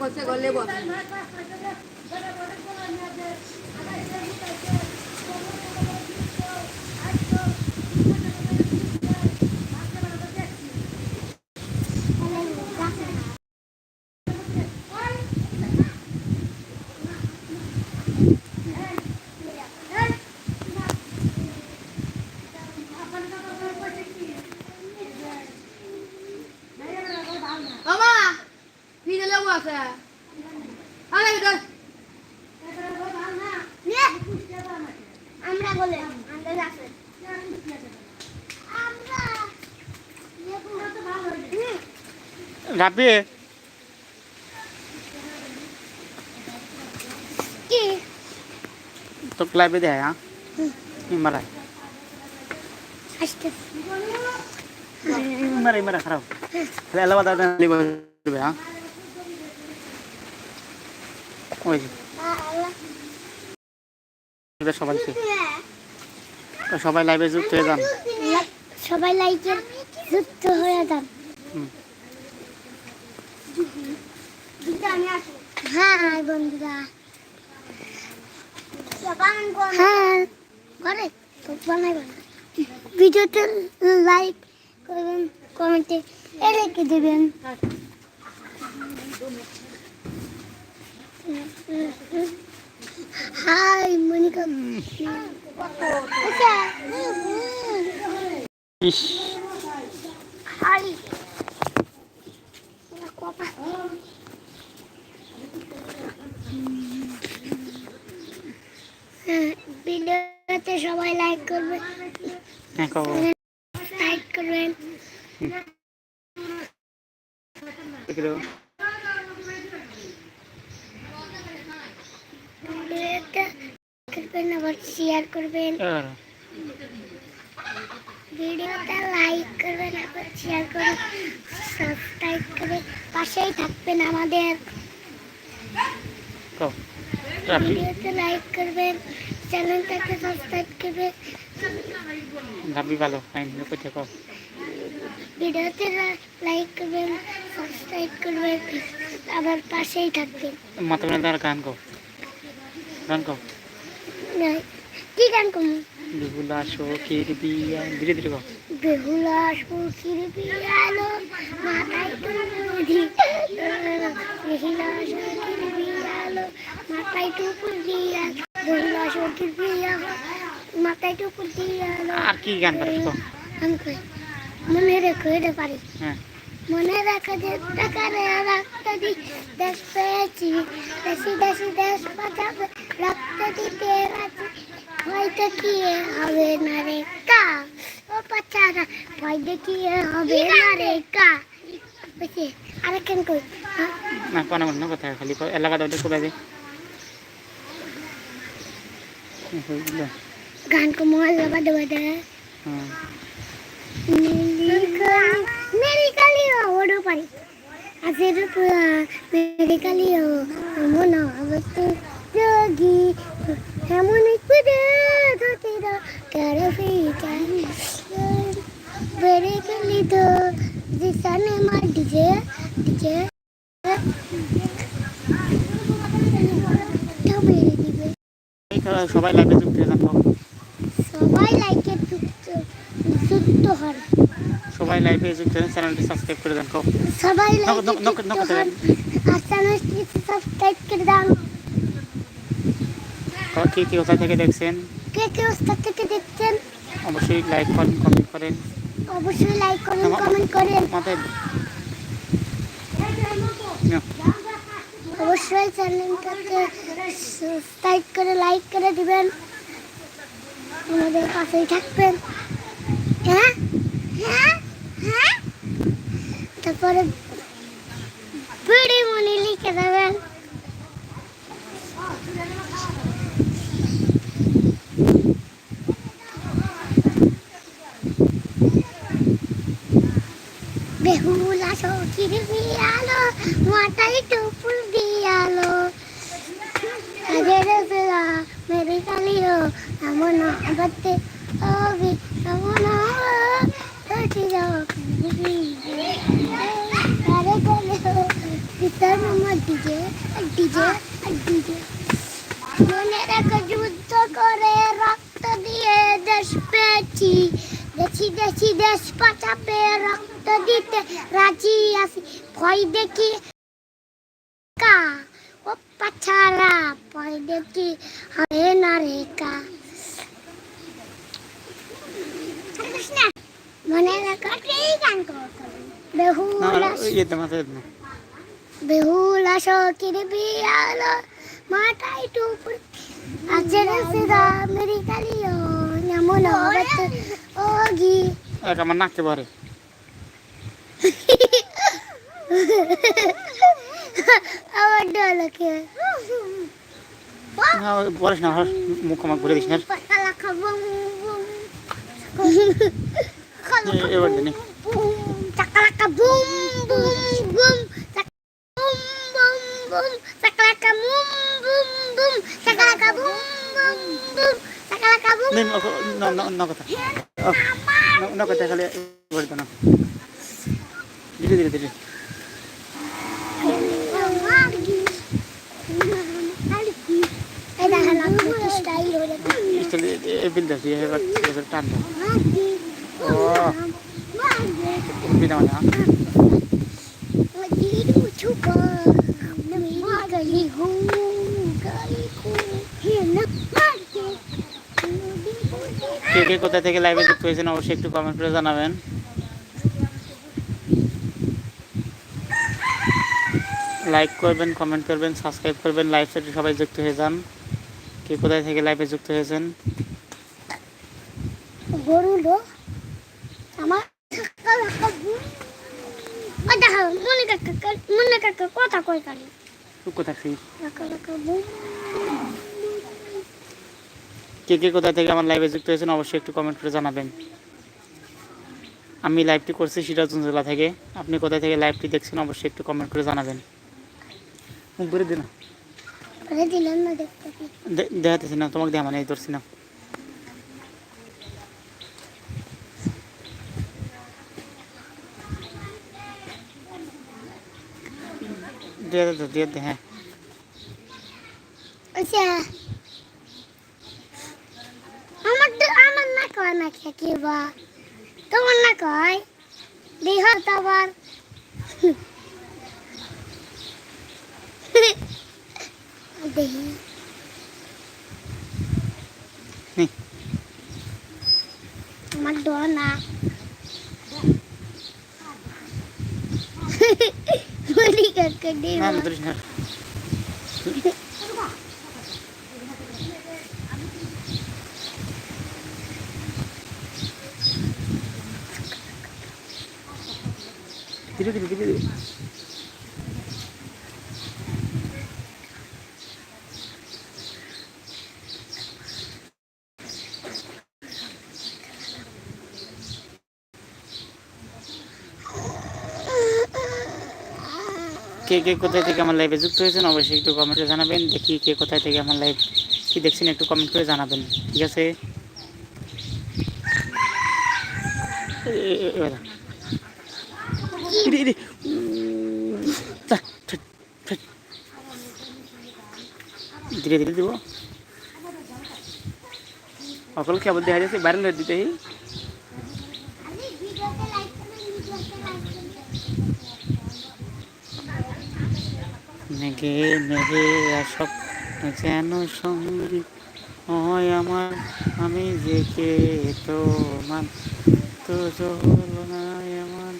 করছে গলে বল মামা ভিজে লেবু আছে আরে ভিতর নে আমরা বলে আমরা আছে আমরা লেবুটা তো ভালো হুম কি? তো লাইভে দেয় হ্যাঁ মারা। মারা মারা খারাপ। তাহলে এলাকা দাদা লিব হ্যাঁ ওই যে, সবাই লাইভে যুক্ত হয়ে যান। সবাই লাইকে যুক্ত হয়ে যান। হ্যাঁ হ্যাঁ করে তো বানাইব ভিডিওতে লাইক করবেন কমেন্টে এ রেখে হাই মনিকা। আচ্ছা হাই কপা হ্যাঁ, ভিডিওতে সবাই লাইক করবে। হ্যাঁ কব লাইক করবেন করবেন আবার শেয়ার করবেন। ভিডিওতে লাইক করবেন আবার শেয়ার করবেন সাবস্ক্রাইব করে পাশেই থাকবেন আমাদের। ভিডিওতে লাইক করবেন। চ্যানেলটাকে সাবস্ক্রাইব করবেন রাবি ভালো ফাইন কোথায় কব ভিডিওতে লাইক করবেন সাবস্ক্রাইব করবেন আবার পাশেই থাকবেন। মাথা তার গান কব গান না, কি গান করব বিহুলা শোকের বিয়া ধীরে ধীরে কব বেহুলা সখীর বিয়ালো মাথায় টুপুরি বেহুলা সখীর বিয়ালো মাথায় টুপুর মাথায় টুপুর দিয়ালো আর কি গান কব আমি কই, মনে রেখো এটা পারি হ্যাঁ মনে রাখা যে টাকারে রক্ত দি দেশ পেয়েছি দেশি দেশি দেশ বাঁচাবে রক্ত দিতে রাজি হয়তো কি হবে না রে কা ও বাচ্চারা ভয় দেখিয়ে হবে না রে কা হ্যাঁ? কোনো কথা খালি এলাকা দাও দে গান কো মহল্লা বাদে বাদে হ্যাঁ মেরি কালি ওড়ো পারি। আজের মেরি কালি মন যোগী, এমন কুদে ধতির করফি বেরে কালি তো জিসানে মার ডিজে ডিজে তবে দিবে এই তো সবাই লাইভে যুক্ত হয়ে কব সবাই লাইকে যুক্ত যুক্ত হন। সবাই লাইভে যুক্ত হয়ে চ্যানেলটি সাবস্ক্রাইব করে দেন সবাই লাইকে নক- যুক্ত হন আর চ্যানেলটি সাবস্ক্রাইব করে কব কে কে কোথা থেকে দেখছেন? কে কে থেকে দেখছেন? অবশ্যই লাইক করেন কমেন্ট করেন। অবশ্যই লাইক করেন কমেন্ট করেন। আমাদের অবশ্যই চ্যানেলটাকে সাবস্ক্রাইব করে লাইক করে দিবেন। আমাদের পাশেই থাকবেন। হ্যাঁ? হ্যাঁ? হ্যাঁ? তারপরে বিড়ি মনি লিখে দেবেন। বেহুলা সখীর বিয়ালো, মাথায় টুপুর দিয়ালো। अजर सला मेरे कालियो नमो नमते ओबी नमो नम तोटी जाओ अरे कालियो पिता मम्मा डीजे डीजे डीजे মনেরা যুদ্ধ করে রক্ত দিয়ে দেশ পেয়েছি দেশি দেশি দেশ পাচাপে রক্ত দিতে রাজি আছি ভয় দেখি কা ও পাছারা দেখি হবে না রেখা মনে রেখে এই গান বেহুলা মাথায় না। বিয়ালো মাথায় টুপুর। আছে রাসিদা মেরি কালিও ওগি এক আমার নাকতে পারে আবার ডলকে। না বলিস না মুখ আমার ঘুরে দিস না এবার দিনি chakalaka boom boom boom boom boom boom chakalaka boom boom boom chakalaka boom boom boom chakalaka boom নেই ন কথা ন কথা খালি এবার দিন ধীরে ধীরে ধীরে কে কোথা থেকে লাইভে যুক্ত হয়েছেন অবশ্যই একটু কমেন্ট করে জানাবেন। লাইক করবেন কমেন্ট করবেন সাবস্ক্রাইব করবেন লাইভ সাথে সবাই যুক্ত হয়ে যান। কে কোথায় থেকে লাইভে যুক্ত হয়েছেন? গরুলো আমার দেখো মনে কাকা মনে কাকা কথা কালি বুম কে কে কোথা থেকে আমার লাইভে যুক্ত হয়েছেন অবশ্যই একটু কমেন্ট করে জানাবেন। আমি লাইভটি করছি সিরাজগঞ্জ জেলা থেকে। আপনি কোথা থেকে লাইভটি দেখছেন অবশ্যই একটু কমেন্ট করে জানাবেন। দিন দেখাতেছি না তোমাকে দেখা মানে ধরছি না। দিয়ে দে তো, দিয়ে দে হ্যাঁ আচ্ছা আমার তো আমার না কয় না খেয়ে কি বা তোমার না কয় দেহ তো আবার দেহি হুম। আমার ডর না বলি কাকা দেহ না না ধরিস না ধীরে ধীরে ধীরে ধীরে কে কে কোথায় থেকে আমার লাইভে যুক্ত হয়েছেন, অবশ্যই একটু কমেন্টে জানাবেন। দেখি কে কোথায় থেকে আমার লাইভ কি দেখছেন, একটু কমেন্ট করে জানাবেন। ঠিক আছে। ধীরে ধীরে দিব। অকল কেবল দেখা যাচ্ছে বাইরে দিতে মেঘে মেঘে আসব যেন সঙ্গী। হয় আমার আমি যে কে তোমার তো চলনায় আমার।